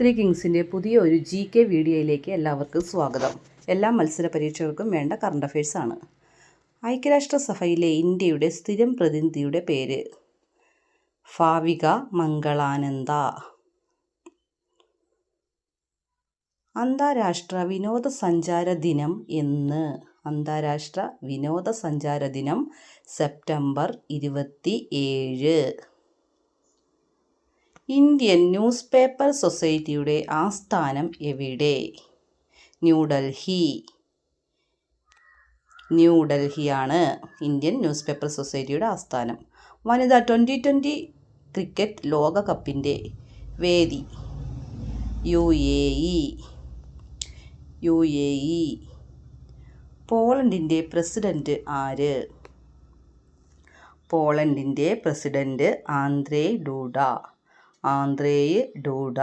Three കിങ്സിന്റെ പുതിയ ഒരു G K വീഡിയോയിലേക്ക് എല്ലാവർക്കും സ്വാഗതം. എല്ലാ മത്സര പരീക്ഷകൾക്കും വേണ്ട കറണ്ട് അഫയേഴ്സാണ് ഐക്യരാഷ്ട്രസഭയിലെ ഇന്ത്യയുടെ സ്ഥിരം പ്രതിനിധിയുടെ പേര് ഭാവിക മംഗളാനന്ദ. അന്താരാഷ്ട്ര വിനോദസഞ്ചാര ദിനം എന്ന്. അന്താരാഷ്ട്ര വിനോദസഞ്ചാര ദിനം സെപ്റ്റംബർ ഇരുപത്തി ഏഴ് ഇന്ത്യൻ ന്യൂസ് പേപ്പർ സൊസൈറ്റിയുടെ ആസ്ഥാനം എവിടെ? ന്യൂഡൽഹി. ന്യൂഡൽഹിയാണ് ഇന്ത്യൻ ന്യൂസ് പേപ്പർ സൊസൈറ്റിയുടെ ആസ്ഥാനം. വനിതാ ട്വന്റി ട്വന്റി ക്രിക്കറ്റ് ലോകകപ്പിന്റെ വേദി. U A E. U A E. പോളണ്ടിന്റെ president ആര്? പോളണ്ടിന്റെ president Andrzej Duda. Andrzej Duda.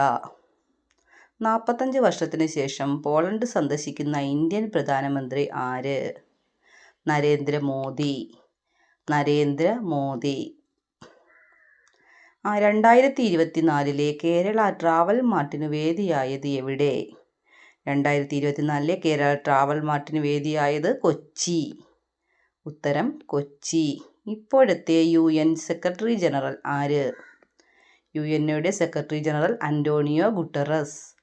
നാൽപ്പത്തഞ്ച് വർഷത്തിന് ശേഷം പോളണ്ട് സന്ദർശിക്കുന്ന ഇന്ത്യൻ പ്രധാനമന്ത്രി ആര്? നരേന്ദ്രമോദി നരേന്ദ്ര മോദി. രണ്ടായിരത്തി ഇരുപത്തിനാലിലെ കേരള ട്രാവൽ മാർട്ടിന് വേദിയായത് എവിടെ? രണ്ടായിരത്തി ഇരുപത്തിനാലിലെ കേരള ട്രാവൽ മാർട്ടിന് വേദിയായത് കൊച്ചി. ഉത്തരം കൊച്ചി. ഇപ്പോഴത്തെ യു എൻ സെക്രട്ടറി ജനറൽ ആര്? യു എൻ ഒയുടെ secretary general Antonio Guterres.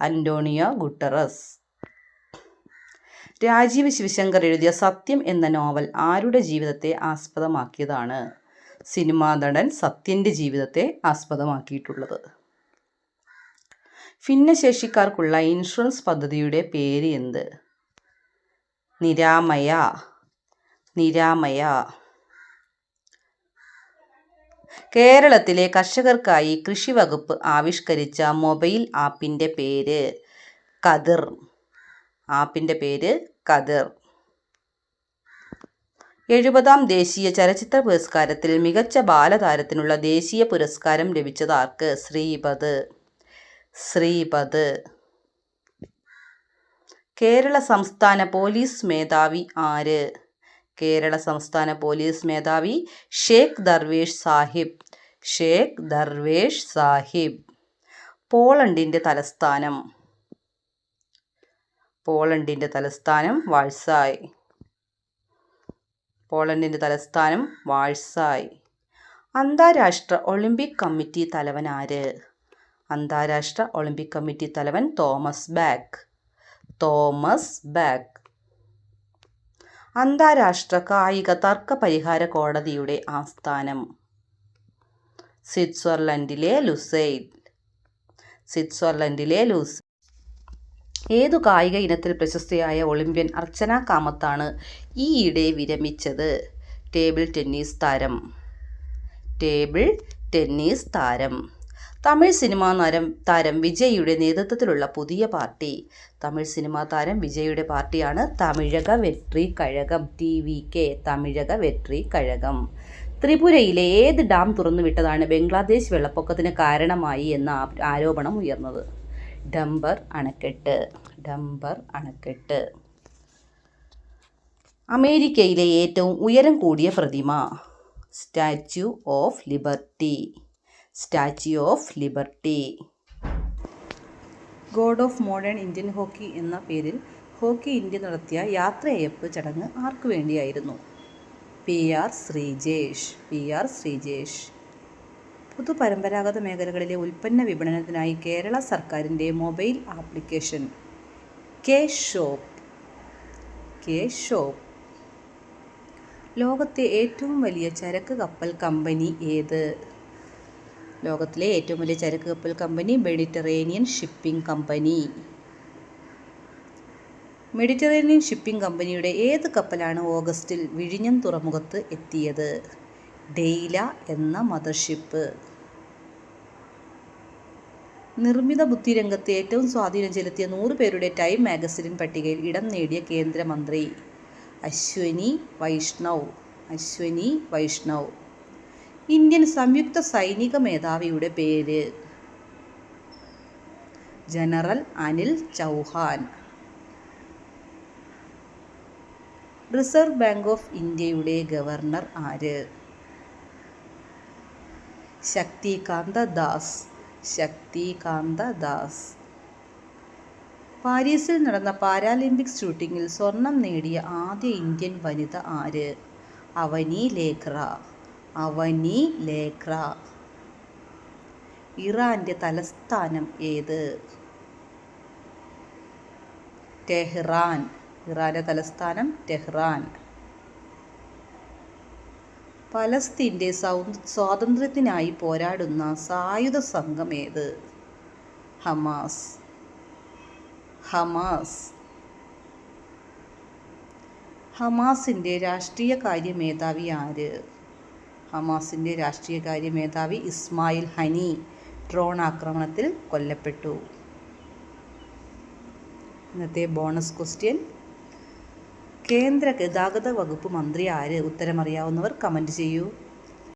Antonio Guterres. Rajeev Shivshankar എഴുതിയ സത്യം എന്ന നോവൽ ആരുടെ ജീവിതത്തെ ആസ്പദമാക്കിയതാണ്? സിനിമാ നടൻ സത്യന്റെ ജീവിതത്തെ ആസ്പദമാക്കിയിട്ടുള്ളത്. ഭിന്നശേഷിക്കാർക്കുള്ള ഇൻഷുറൻസ് പദ്ധതിയുടെ പേര് എന്ത്? നിരാമയ. നിരാമയ. കേരളത്തിലെ കർഷകർക്കായി കൃഷി വകുപ്പ് ആവിഷ്കരിച്ച മൊബൈൽ ആപ്പിന്റെ പേര് കതിർ. ആപ്പിന്റെ പേര് കതിർ. എഴുപതാം ദേശീയ ചലച്ചിത്ര പുരസ്കാരത്തിൽ മികച്ച ബാലതാരത്തിനുള്ള ദേശീയ പുരസ്കാരം ലഭിച്ചത് ആർക്ക്? ശ്രീപദ്. ശ്രീപദ്. കേരള സംസ്ഥാന പോലീസ് മേധാവി ആര്? കേരള സംസ്ഥാന പോലീസ് മേധാവി ഷേഖ് ദർവേഷ് സാഹിബ്. ഷേഖ് ദർവേഷ് സാഹിബ്. പോളണ്ടിന്റെ തലസ്ഥാനം. പോളണ്ടിന്റെ തലസ്ഥാനം വാഴ്സായ്. പോളണ്ടിന്റെ തലസ്ഥാനം വാഴ്സായ്. അന്താരാഷ്ട്ര ഒളിമ്പിക് കമ്മിറ്റി തലവൻ ആര്? അന്താരാഷ്ട്ര ഒളിമ്പിക് കമ്മിറ്റി തലവൻ തോമസ് ബാക്ക്. Thomas Bach. അന്താരാഷ്ട്ര കായിക തർക്ക പരിഹാര കോടതിയുടെ ആസ്ഥാനം. സ്വിറ്റ്സർലൻഡിലെ ലുസൈൽ സ്വിറ്റ്സർലൻഡിലെ ലൂസ് ഏതു കായിക ഇനത്തിൽ പ്രശസ്തയായ ഒളിമ്പ്യൻ അർച്ചന കാമത്താണ് ഈയിടെ വിരമിച്ചത്? ടേബിൾ ടെന്നീസ് താരം. ടേബിൾ ടെന്നീസ് താരം. തമിഴ് സിനിമാ നരം താരം വിജയുടെ നേതൃത്വത്തിലുള്ള പുതിയ പാർട്ടി. തമിഴ് സിനിമാ താരം വിജയുടെ പാർട്ടിയാണ് Tamilaga Vettri Kazhagam. T V K Tamilaga Vettri Kazhagam. ത്രിപുരയിലെ ഏത് ഡാം തുറന്നുവിട്ടതാണ് ബംഗ്ലാദേശ് വെള്ളപ്പൊക്കത്തിന് കാരണമായി എന്ന ആരോപണം ഉയർന്നത്? ഡംബർ അണക്കെട്ട് ഡംബർ അണക്കെട്ട്. അമേരിക്കയിലെ ഏറ്റവും ഉയരം കൂടിയ പ്രതിമ statue of liberty. Statue of liberty. God of modern Indian hockey എന്ന പേരിൽ ഹോക്കി ഇന്ത്യ നടത്തിയ യാത്രയയപ്പ് ചടങ്ങ് ആർക്കു വേണ്ടിയായിരുന്നു? P R Sreejesh P R Sreejesh. പുതുപരമ്പരാഗത മേഖലകളിലെ ഉൽപ്പന്ന വിപണനത്തിനായി കേരള സർക്കാരിന്റെ mobile application. K shop. K shop. ലോകത്തെ ഏറ്റവും വലിയ ചരക്ക് കപ്പൽ കമ്പനി ഏത്? ലോകത്തിലെ ഏറ്റവും വലിയ ചരക്ക് കപ്പൽ company Mediterranean shipping company. Mediterranean shipping കമ്പനിയുടെ ഏത് കപ്പലാണ് ഓഗസ്റ്റിൽ വിഴിഞ്ഞം തുറമുഖത്ത് എത്തിയത്? ഡെയ്ല എന്ന മദർഷിപ്പ്. നിർമ്മിത ബുദ്ധി രംഗത്ത് ഏറ്റവും സ്വാധീനം ചെലുത്തിയ നൂറ് പേരുടെ ടൈം മാഗസിൻ പട്ടികയിൽ ഇടം നേടിയ കേന്ദ്രമന്ത്രി അശ്വനി വൈഷ്ണവ്. അശ്വനി വൈഷ്ണവ്. ഇന്ത്യൻ സംയുക്ത സൈനിക മേധാവിയുടെ പേര് general Anil Chauhan. Reserve bank of ഇന്ത്യയുടെ ഗവർണർ ആര്? ശക്തികാന്ത ദാസ്. ശക്തികാന്ത ദാസ്. പാരീസിൽ നടന്ന പാരാലിമ്പിക്സ് ഷൂട്ടിങ്ങിൽ സ്വർണം നേടിയ ആദ്യ ഇന്ത്യൻ വനിത ആര്? അവനി ലേഖ്ര. അവനി ലേഖ്ര ഇറാന്റെ തലസ്ഥാനം ഏത്? ടെഹ്റാൻ. ഇറാന്റെ തലസ്ഥാനം ടെഹ്റാൻ. പലസ്തീന്റെ സ്വാതന്ത്ര്യത്തിനായി പോരാടുന്ന സായുധ സംഘം ഏത്? ഹമാസ്. ഹമാസ്. ഹമാസിന്റെ രാഷ്ട്രീയ കാര്യ മേധാവി ആര്? ഹമാസിന്റെ രാഷ്ട്രീയകാര്യ മേധാവി ഇസ്മായിൽ ഹനി ഡ്രോൺ ആക്രമണത്തിൽ കൊല്ലപ്പെട്ടു. ഇന്നത്തെ ബോണസ് ക്വസ്റ്റ്യൻ. കേന്ദ്ര ഗതാഗത വകുപ്പ് മന്ത്രി ആര്? ഉത്തരമറിയാവുന്നവർ കമന്റ് ചെയ്യൂ.